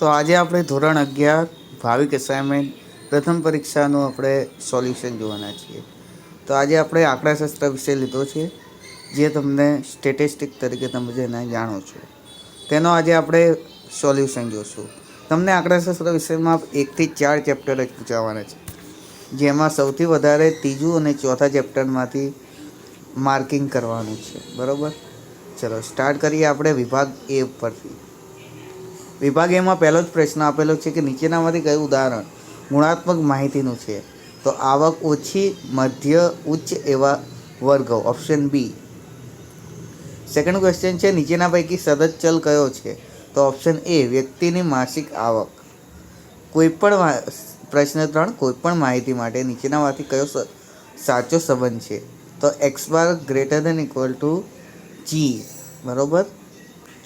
તો આજે આપણે ધોરણ અગિયાર, ભાવિક અસાઇનમેન્ટ પ્રથમ પરીક્ષાનું આપણે સોલ્યુશન જોવાના છીએ. તો આજે આપણે આંકડાશાસ્ત્ર વિષય લીધો છે, જે તમને સ્ટેટિસ્ટિક તરીકે તમે જેને જાણો છો. તેનો આજે આપણે સોલ્યુશન જોશું. તમને આંકડાશાસ્ત્ર વિષયમાં એકથી ચાર ચેપ્ટર જ પૂછાવાના છે, જેમાં સૌથી વધારે ત્રીજું અને ચોથા ચેપ્ટરમાંથી માર્કિંગ કરવાનું છે. બરાબર? ચલો સ્ટાર્ટ કરીએ આપણે વિભાગ એ પરથી વિભાગ એમાં પહેલો જ પ્રશ્ન આપેલો છે કે નીચેનામાંથી કયું ઉદાહરણ ગુણાત્મક માહિતીનું છે? તો આવક ઓછી, મધ્ય, ઉચ્ચ એવા વર્ગો. Option B. સેકન્ડ ક્વેશ્ચન છે, નીચેના પૈકી સતત ચલ કયો છે? તો ઓપ્શન એ, વ્યક્તિની માસિક આવક. કોઈપણ પ્રશ્ન ત્રણ કોઈપણ માહિતી માટે નીચેનામાંથી કયો સાચો સંબંધ છે? તો X bar greater than equal to G. બરાબર?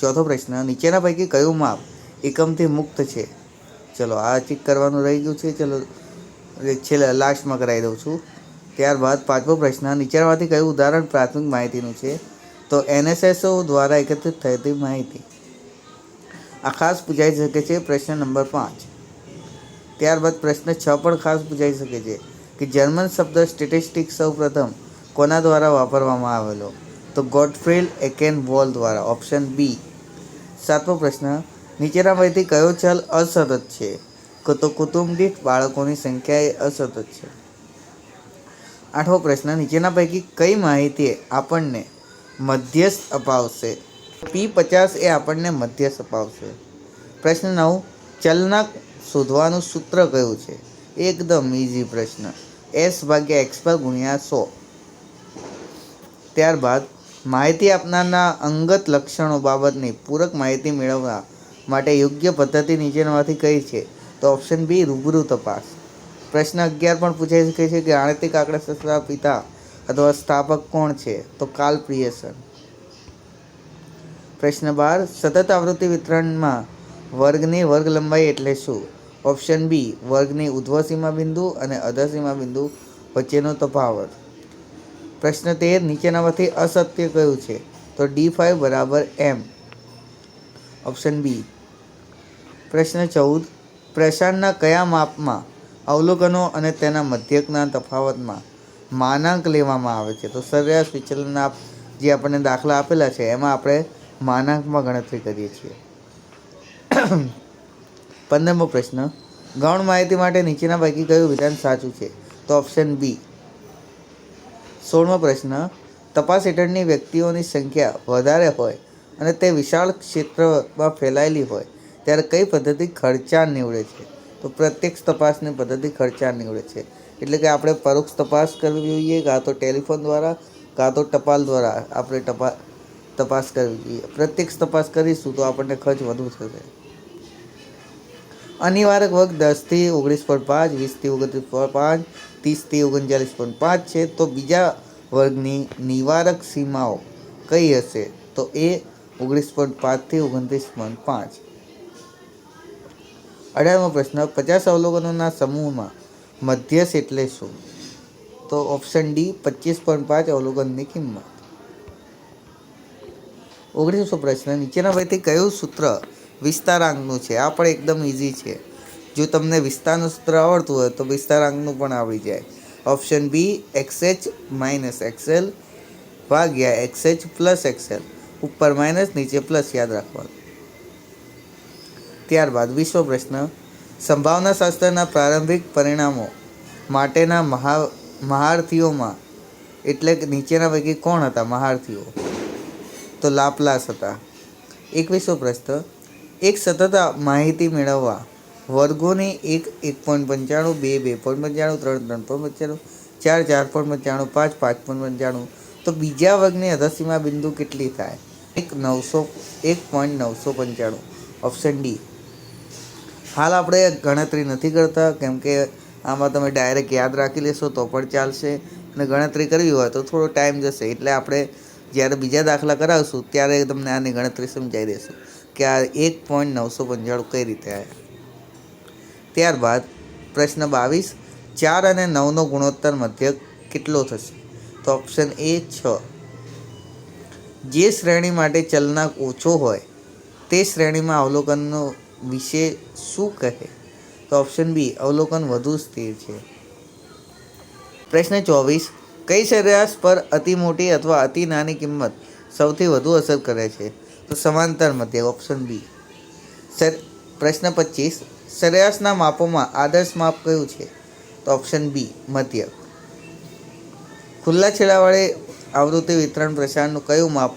ચોથો પ્રશ્ન, નીચેના પૈકી કયું માપ એકમથી મુક્ત છે. ચલો, આ ચેક કરવાનું રહી ગયું છે. ચલો છેલ્લે લાસ્ટમાં કરાવી દઉં છું. ત્યારબાદ પાંચમો પ્રશ્ન નીચેમાંથી કયું ઉદાહરણ પ્રાથમિક માહિતીનું છે? તો એનએસએસઓ દ્વારા એકત્રિત થતી માહિતી. આ ખાસ પૂછાઈ શકે છે પ્રશ્ન નંબર પાંચ. ત્યારબાદ પ્રશ્ન છ પણ ખાસ પૂછાઈ શકે છે કે જર્મન શબ્દ સ્ટેટિસ્ટિક સૌપ્રથમ કોના દ્વારા વાપરવામાં આવેલો? તો ગોડફ્રેલ એકેન વોલ દ્વારા ઓપ્શન બી સાતમો પ્રશ્ન નીચેના પૈકી કયો ચલ અસતત છે? તો કુટુંબ દીઠ બાળકોની સંખ્યા એ અસતત છે. આઠમો પ્રશ્ન, નીચેના પૈકી કઈ માહિતી આપણને મધ્યસ્થ અપાવશે? પી પચાસ એ આપણને મધ્યસ્થ અપાવશે. પ્રશ્ન નવ, ચલના શોધવાનું સૂત્ર કયું છે? એકદમ ઇઝી પ્રશ્ન. એસ ભાગ્યા એક્સ પર ગુણ્યા સો. ત્યારબાદ, માહિતી આપનારના અંગત લક્ષણો બાબતની પૂરક માહિતી મેળવવા માટે યોગ્ય પદ્ધતિ નીચેનામાંથી કઈ છે? તો ઓપ્શન બી રૂબરૂ તપાસ. પ્રશ્ન અગિયાર પણ પૂછાઈ શકે છે કે ગાણિતિક આંકડાશાસ્ત્રના પિતા અથવા સ્થાપક કોણ છે? તો કાલ પ્રિયસન પ્રશ્ન બાર, સતત આવૃત્તિ વિતરણમાં વર્ગની વર્ગ લંબાઈ એટલે શું? ઓપ્શન બી વર્ગની ઉધ્વ સીમા બિંદુ અને અધર સીમા બિંદુ વચ્ચેનો તફાવત. પ્રશ્ન તેર, નીચેનામાંથી અસત્ય કયું છે? તો ડી ફાઈવ બરાબર એમ ઓપ્શન બી. પ્રશ્ન ચૌદ. પ્રસારના કયા માપમાં અવલોકનો અને તેના મધ્યકના તફાવતમાં માનાંક લેવામાં આવે છે? તો સરેરાશ વિચલનના જે આપણને દાખલા આપેલા છે, એમાં આપણે માનાંકમાં ગણતરી કરીએ છીએ. પંદરમો પ્રશ્ન. ગૌણ માહિતી માટે નીચેના પૈકી કયું વિધાન સાચું છે? તો ઓપ્શન બી. સોળમો પ્રશ્ન. તપાસ હેઠળની વ્યક્તિઓની સંખ્યા વધારે હોય અને તે વિશાળ ક્ષેત્રમાં ફેલાયેલી હોય, ત્યારે કઈ પદ્ધતિ ખર્ચાળ નીવડે છે? તો પ્રત્યક્ષ તપાસની પદ્ધતિ ખર્ચાળ નીવડે છે. એટલે કે આપણે પરોક્ષ તપાસ કરવી જોઈએ, કાં તો ટેલિફોન દ્વારા, કાં તો ટપાલ દ્વારા આપણે ટપા, તપાસ કરવી જોઈએ. પ્રત્યક્ષ તપાસ કરીશું તો આપણને ખર્ચ વધુ થશે. અનિવાર્ય વર્ગ દસથી ઓગણીસ પોઈન્ટ પાંચ, વીસથી ઓગણત્રીસ પોઈન્ટ પાંચ, ત્રીસથી ઓગણચાલીસ પોઈન્ટ પાંચ છે. તો બીજા વર્ગની નિવારક સીમાઓ કઈ હશે? તો એ ઓગણીસ પોઈન્ટ પાંચથી ઓગણત્રીસ પોઈન્ટ પાંચ. અઢારમો પ્રશ્ન, પચાસ અવલોકનોના સમૂહમાં મધ્યસ એટલે શું? તો ઓપ્શન ડી, પચીસ પોઈન્ટ પાંચ અવલોકનની કિંમત. ઓગણીસો પ્રશ્ન, નીચેના પૈકી કયું સૂત્ર વિસ્તારાંકનું છે? આ પણ એકદમ ઇઝી છે. જો તમને વિસ્તારનું સૂત્ર આવડતું હોય તો વિસ્તારાંકનું પણ આવડી જાય. Option B X H minus X L ભાગ્યા X H plus X L ઉપર માઇનસ નીચે પ્લસ યાદ રાખવાનું. ત્યારબાદ વિશ્વ પ્રશ્ન, સંભાવના શાસ્ત્રના પ્રારંભિક પરિણામો માટેના મહા, મહારથીઓમાં એટલે કે નીચેના પૈકી કોણ હતા? મહારથીઓ. તો લાપલાસ હતા. એકવીસો પ્રશ્ન, એક સતત માહિતી મેળવવા વર્ગોની એક એક પોઈન્ટ પંચાણું, બે બે પોઈન્ટ પંચાણું, ત્રણ ત્રણ પોઈન્ટ પંચાણું, ચાર ચાર પોઈન્ટ પંચાણું, પાંચ પાંચ પોઈન્ટ પંચાણું. તો બીજા વર્ગની અધસીમા બિંદુ કેટલી થાય? એક નવસો, એક પોઈન્ટ નવસો પંચાણું. ઓપ્શન ડી હાલ આપણે ગણતરી નથી કરતા, કેમ કે આમાં તમે ડાયરેક્ટ યાદ રાખી લેશો તો પણ ચાલશે. અને ગણતરી કરવી હોય તો થોડો ટાઈમ જશે. એટલે આપણે જ્યારે બીજા દાખલા કરાવશું, ત્યારે તમને આની ગણતરી સમજાવી દેશું કે આ એક પોઈન્ટ નવસો પંચાણું કઈ રીતે આવ્યા ત્યારબાદ પ્રશ્ન બાવીસ, ચાર અને નવનો ગુણોત્તર મધ્ય કેટલો થશે? તો ઓપ્શન એ છ. જે શ્રેણી માટે ચલનાંક ઓછો હોય, તે શ્રેણીમાં અવલોકનનો વિશે શું કહે? તો ઓપ્શન બી અવલોકન વધુ સ્થિર છે. પ્રશ્ન ચોવીસ, કઈ સરેરાશ પર અતિ મોટી અથવા અતિ નાની કિંમત સૌથી વધુ અસર કરે છે? તો સમાંતર મધ્ય ઓપ્શન બી સર, પ્રશ્ન પચીસ, સરેરાશના માપોમાં આદર્શ માપ કયું છે? તો ઓપ્શન બી મધ્ય ખુલ્લા છેડાવાળે આવૃત્તિ વિતરણ પ્રસારણનું કયું માપ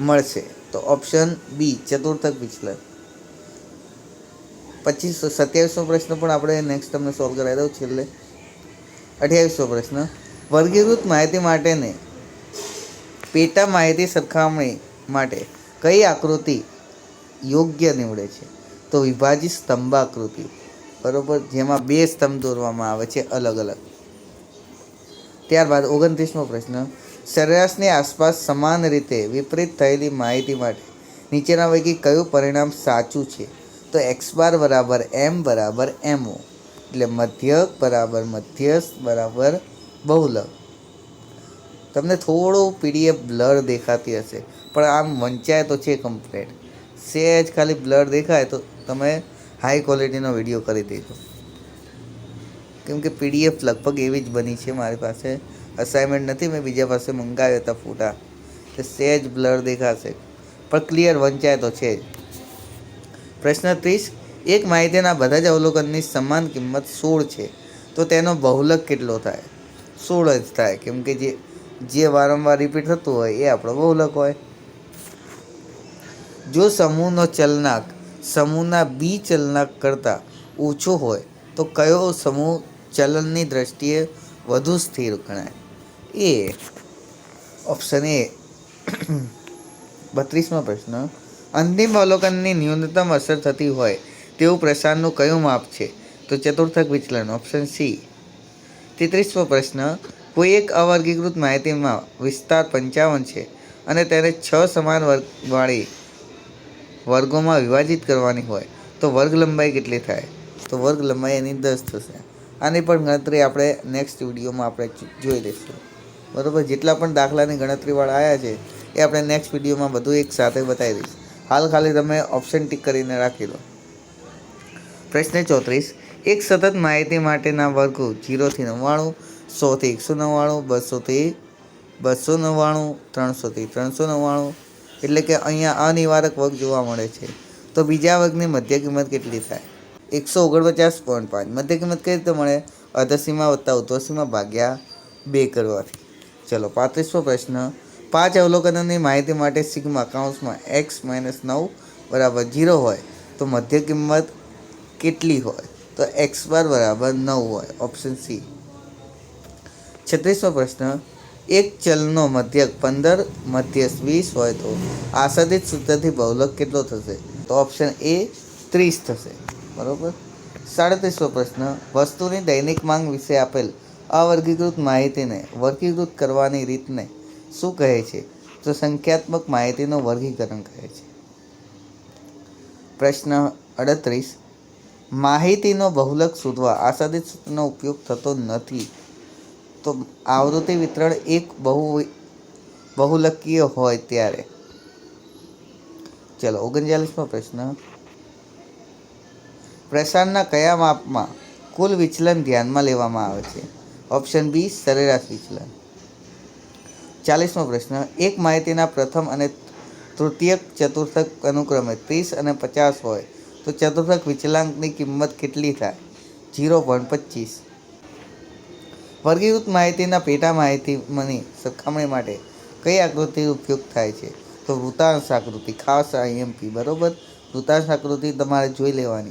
મળશે? તો ઓપ્શન બી, ચતુર્થક વિચલન. પચીસ સત્યાવીસમો પ્રશ્ન પણ આપણે નેક્સ્ટ તમને સોલ્વ કરાવી દઉં છેલ્લે. અઠ્યાવીસમો પ્રશ્ન. વર્ગીકૃત માહિતી માટેને પેટા માહિતી સરખામણી માટે કઈ આકૃતિ યોગ્ય નીવડે છે? તો વિભાજિત સ્તંભાકૃતિ. બરોબર? જેમાં બે સ્તંભ દોરવામાં આવે છે અલગ અલગ ત્યારબાદ ઓગણત્રીસમો પ્રશ્ન. સરેરાશની આસપાસ સમાન રીતે વિપરીત થયેલી માહિતી માટે નીચેના પૈકી કયું પરિણામ સાચું છે? તો એક્સ બાર બરાબર એમ બરાબર એમઓ. એટલે મધ્યક બરાબર મધ્યસ્થ બરાબર બહુલક. તમને થોડું પીડીએફ બ્લર દેખાતી હશે, પણ આમ વંચાય તો છે કમ્પ્લેટ. સેજ ખાલી બ્લર દેખાય તો તમે હાઈ ક્વોલિટીનો વીડિયો કરી દેજો. કેમ કે પીડીએફ લગભગ એવી જ બની છે મારી પાસે. અસાઇનમેન્ટ નથી, મેં બીજા પાસે મંગાવ્યા હતા ફોટા. તે સેજ બ્લર દેખાશે. પણ ક્લિયર વંચાય તો છે જ. પ્રશ્ન ત્રીસ, એક માહિતીના બધા જ અવલોકનની સમાન કિંમત સોળ છે. તો તેનો બહુલક કેટલો થાય? સોળ જ થાય, કેમ કે જે જે વારંવાર રિપીટ થતું હોય એ આપણો બહુલક હોય. જો સમૂહનો ચલનાંક, સમૂહના બી ચલનાંક કરતાં ઓછો હોય, તો કયો સમૂહ ચલનની દ્રષ્ટિએ વધુ સ્થિર ગણાય? એ ઓપ્શન એ બત્રીસમો પ્રશ્ન. અંતિમ અવલોકનની ન્યૂનતમ અસર થતી હોય તેવું પ્રસારનું કયું માપ છે? તો ચતુર્થક વિચલન ઓપ્શન સી તેત્રીસમો પ્રશ્ન, કોઈ એક અવર્ગીકૃત માહિતીમાં વિસ્તાર પંચાવન છે અને તેને છ સમાન વર્ગવાળી વર્ગોમાં વિભાજિત કરવાની હોય, તો વર્ગ લંબાઈ કેટલી થાય? તો વર્ગ લંબાઈ એની દસ થશે. આની પણ ગણતરી આપણે નેક્સ્ટ વિડીયોમાં આપણે જોઈ લઈશું. બરાબર, જેટલા પણ દાખલાની ગણતરીવાળા આવ્યા છે, એ આપણે નેક્સ્ટ વિડીયોમાં બધું એક સાથે બતાવી દઈશ. હાલ ખાલી તમે ઓપ્શન ટીક કરીને રાખી લો પ્રશ્ન ચોત્રીસ, એક સતત માહિતી માટેના વર્ગો જીરોથી નવ્વાણું સોથી એકસો નવ્વાણું બસોથી બસો નવ્વાણું ત્રણસોથી ત્રણસો નવ્વાણું, એટલે કે અહીંયા અનિવારક વર્ગ જોવા મળે છે. તો બીજા વર્ગની મધ્ય કિંમત કેટલી થાય? એકસો ઓગણપચાસ પોઈન્ટ પાંચ. મધ્ય કિંમત કઈ રીતે મળે? અધસીમાં વત્તા ઉત્તરસીમા ભાગ્યા બે કરવાથી. ચલો, પાંત્રીસમો પ્રશ્ન. પાંચ અવલોકનોની માહિતી માટે સિગ્મા કાઉન્સમાં એક્સ માઇનસ નવ બરાબર ઝીરો હોય તો મધ્ય કિંમત કેટલી હોય? તો એક્સ બાર બરાબર નવ હોય, ઓપ્શન સી. છત્રીસમો પ્રશ્ન, એક ચલનો મધ્યક પંદર, મધ્યસ્થ વીસ હોય તો આસાદિત સૂત્રથી બહુલક કેટલો થશે? તો ઓપ્શન એ ત્રીસ થશે. બરોબર? સાડત્રીસમો પ્રશ્ન, વસ્તુની દૈનિક માંગ વિશે આપેલ અવર્ગીકૃત માહિતીને વર્ગીકૃત કરવાની રીતને શું કહે છે? તો સંખ્યાત્મક માહિતીનું વર્ગીકરણ કહે છે. પ્રશ્ન અડત્રીસ. માહિતીનો બહુલક શોધવા આસાદિત સૂત્રનો ઉપયોગ થતો નથી, તો આવૃત્તિ વિતરણ એક બહુ બહુલકીય હોય ત્યારે. ચલો, ઓગણચાલીસમો પ્રશ્ન. પ્રસારના કયા માપમાં કુલ વિચલન ધ્યાનમાં લેવામાં આવે છે? ઓપ્શન બી સરેરાશ વિચલન. ચાલીસમો પ્રશ્ન, એક માહિતીના પ્રથમ અને તૃતીયક ચતુર્થક અનુક્રમે ત્રીસ અને પચાસ હોય, તો ચતુર્થક વિચલાંકની કિંમત કેટલી થાય? જીરો પોઈન્ટ પચીસ. વર્ગીકૃત માહિતીના પેટા માહિતીની સરખામણી માટે કઈ આકૃતિનો ઉપયોગ થાય છે? તો વૃતાંશ આકૃતિ, ખાસ આઈએમપી બરોબર? વૃતાંશ આકૃતિ તમારે જોઈ લેવાની.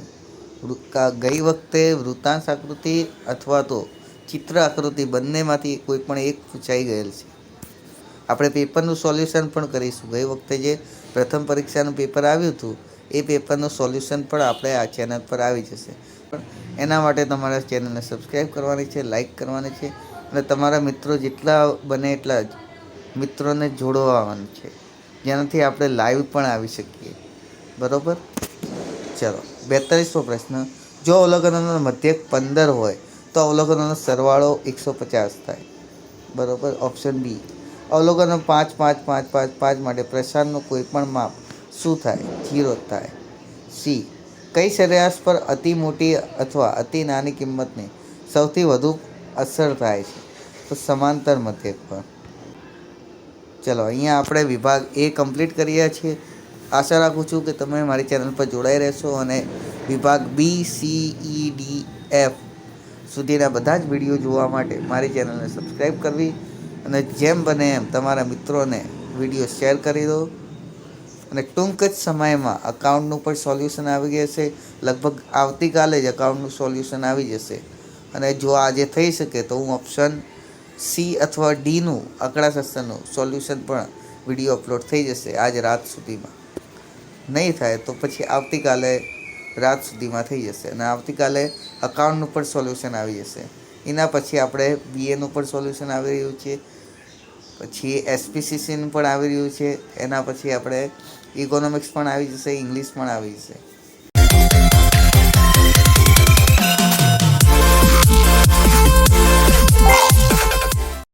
ગઈ વખતે વૃતાંશ આકૃતિ અથવા તો ચિત્ર આકૃતિ બંનેમાંથી કોઈ પણ એક પૂછાઈ ગયેલ છે. આપણે પેપરનું સોલ્યુશન પણ કરીશું. ગઈ વખતે જે પ્રથમ પરીક્ષાનું પેપર આવ્યું હતું, એ પેપરનું સોલ્યુશન પણ આપણે આ ચેનલ પર આવી જશે. પણ એના માટે તમારા ચેનલને સબસ્ક્રાઈબ કરવાની છે લાઈક કરવાની છે અને તમારા મિત્રો જેટલા બને એટલા જ મિત્રોને જોડવાનું છે. જેનાથી આપણે લાઈવ પણ આવી શકીએ. બરાબર? ચલો બેતાલીસમો પ્રશ્ન. જો અવલોકનોનો મધ્યક પંદર હોય તો અવલોકનોનો સરવાળો એકસો પચાસ થાય. બરાબર? ઓપ્શન બી અવલોકનો પાંચ પાંચ પાંચ પાંચ પાંચ માટે પ્રસારનું કોઈ પણ માપ શું થાય? જીરો થાય. સી કઈ સરેરાશ પર અતિ મોટી અથવા અતિ નાની કિંમતની સૌથી વધુ અસર થાય છે? તો સમાંતર મધ્યક પર ચલો, અહીંયા આપણે વિભાગ એ કમ્પ્લીટ કરીએ છીએ. આશા રાખું છું કે તમે મારી ચેનલ પર જોડાઈ રહેશો અને વિભાગ B C E D F સુધીના બધા જ વીડિયો જોવા માટે મારી ચેનલને સબસ્ક્રાઈબ કરવી અને જેમ બને એમ તમારા મિત્રોને વીડિયો શેર કરી દો. અને ટૂંક જ સમયમાં અકાઉન્ટનું પણ સોલ્યુશન આવી જશે લગભગ આવતીકાલે જ અકાઉન્ટનું સોલ્યુશન આવી જશે. અને જો આજે થઈ શકે તો હું ઓપ્શન સી અથવા ડીનું આંકડાશાસ્ત્રનું સોલ્યુશન પણ વીડિયો અપલોડ થઈ જશે આજ રાત સુધીમાં. નહીં થાય તો પછી આવતીકાલે રાત સુધીમાં થઈ જશે અને આવતીકાલે અકાઉન્ટનું પણ સોલ્યુશન આવી જશે. એના પછી આપણે બીએનું પણ સોલ્યુશન આવી રહ્યું છે. પછી એસપીસીસીનું પણ આવી રહ્યું છે. એના પછી આપણે ઇકોનોમિક્સ પણ આવી જશે ઇંગ્લિશ પણ આવી જશે.